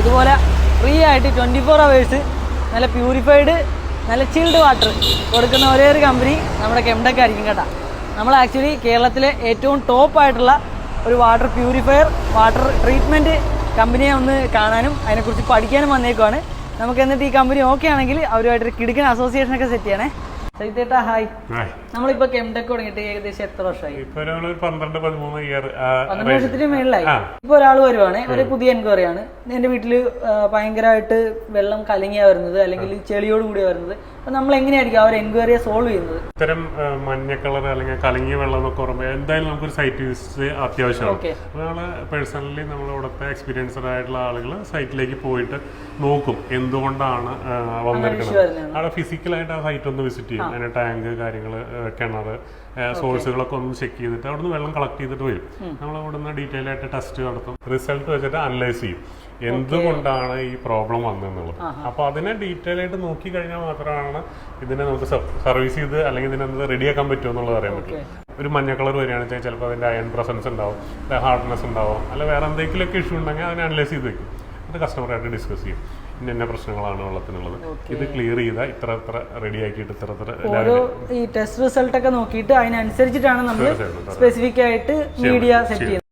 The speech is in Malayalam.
ഇതുപോലെ ഫ്രീ ആയിട്ട് ട്വന്റി ഫോർ അവേഴ്സ് നല്ല പ്യൂരിഫൈഡ് നല്ല ചിൽഡ് വാട്ടർ കൊടുക്കുന്ന ഒരേ ഒരു കമ്പനി നമ്മുടെ കെംഡക്ക് ആയിരിക്കും കേട്ടോ. നമ്മൾ ആക്ച്വലി കേരളത്തിലെ ഏറ്റവും ടോപ്പ് ആയിട്ടുള്ള ഒരു വാട്ടർ പ്യൂരിഫയർ വാട്ടർ ട്രീറ്റ്മെന്റ് കമ്പനിയെ ഒന്ന് കാണാനും അതിനെക്കുറിച്ച് പഠിക്കാനും വന്നേക്കുവാണ്. നമുക്ക് എന്നിട്ട് ഈ കമ്പനി ഓക്കെ ആണെങ്കിൽ അവരുമായിട്ടൊരു കിടുക്കൻ അസോസിയേഷനൊക്കെ സെറ്റ് ചെയ്യണേ. സൈത്തേട്ടാ ഹായ്. നമ്മളിപ്പോ കെംടെക് തുടങ്ങിയിട്ട് ഏകദേശം എത്ര വർഷമായി? ഇപ്പൊ പന്ത്രണ്ട് പതിമൂന്ന് ഇയർ പന്ത്രണ്ട് വർഷത്തിന് മേളിലായി. ഇപ്പൊ ഒരാൾ വരുവാണ്. ഒരു പുതിയ എൻക്വയറി ആണ് എന്റെ വീട്ടിൽ ഭയങ്കരമായിട്ട് വെള്ളം കലങ്ങിയാ വരുന്നത് അല്ലെങ്കിൽ ചെളിയോട് കൂടിയ വരുന്നത്. അപ്പൊ നമ്മൾ എങ്ങനെയായിരിക്കും അവർ എൻക്വയറിയെ സോൾവ് ചെയ്യുന്നത്? ഇത്തരം മഞ്ഞ കളർ അല്ലെങ്കിൽ കലങ്ങിയ വെള്ളം എന്നൊക്കെ പറയുമ്പോൾ എന്തായാലും നമുക്കൊരു സൈറ്റ് വിസിറ്റ് അത്യാവശ്യമാണ്. നമ്മൾ പേഴ്സണലി നമ്മൾ ഇവിടുത്തെ എക്സ്പീരിയൻസ്ഡ് ആയിട്ടുള്ള ആളുകൾ സൈറ്റിലേക്ക് പോയിട്ട് നോക്കും എന്തുകൊണ്ടാണ് വന്നിരിക്കുന്നത്. അവിടെ ഫിസിക്കലായിട്ട് ആ സൈറ്റ് ഒന്ന് വിസിറ്റ് ചെയ്യും. അതിന് ടാങ്ക് കാര്യങ്ങൾ കിണർ സോഴ്സുകളൊക്കെ ഒന്ന് ചെക്ക് ചെയ്തിട്ട് അവിടുന്ന് വെള്ളം കളക്ട് ചെയ്തിട്ട് വരും. നമ്മൾ അവിടുന്ന് ഡീറ്റെയിൽ ആയിട്ട് ടെസ്റ്റ് നടത്തും. റിസൾട്ട് വെച്ചിട്ട് അനലൈസ് ചെയ്യും. എന്തുകൊണ്ടാണ് ഈ പ്രോബ്ലം വന്നതെന്നുള്ളത്. അപ്പോൾ അതിനെ ഡീറ്റെയിൽ ആയിട്ട് നോക്കി കഴിഞ്ഞാൽ മാത്രമാണ് ഇതിനെ നമുക്ക് സർവീസ് ചെയ്ത് അല്ലെങ്കിൽ ഇതിനെ റെഡിയാക്കാൻ പറ്റുമോ എന്നുള്ളത് അറിയാൻ പറ്റും. ഒരു മഞ്ഞ കളർ വരികയാണെന്ന് വെച്ചാൽ ചിലപ്പോൾ അതിന്റെ അയൺ പ്രസൻസ് ഉണ്ടാവും ഹാർഡ്നെസ് ഉണ്ടാവും അല്ല വേറെ എന്തെങ്കിലുമൊക്കെ ഇഷ്യൂ ഉണ്ടെങ്കിൽ അതിനെ അനലൈസ് ചെയ്ത് വെക്കും. അത് കസ്റ്റമറായിട്ട് ഡിസ്കസ് ചെയ്യും. ഇന്ന ഇന്ന പ്രശ്നങ്ങളാണ് വെള്ളത്തിനുള്ളത്. ഇത് ക്ലിയർ ചെയ്താൽ ഇത്ര ഇത്ര റെഡി ആക്കിയിട്ട് ഇത്ര ഇത്ര ഓരോ ഈ ടെസ്റ്റ് റിസൾട്ട് ഒക്കെ നോക്കിയിട്ട് അതിനനുസരിച്ചിട്ടാണ് നമ്മൾ സ്പെസിഫിക് ആയിട്ട് മീഡിയ സെറ്റ് ചെയ്യുന്നത്.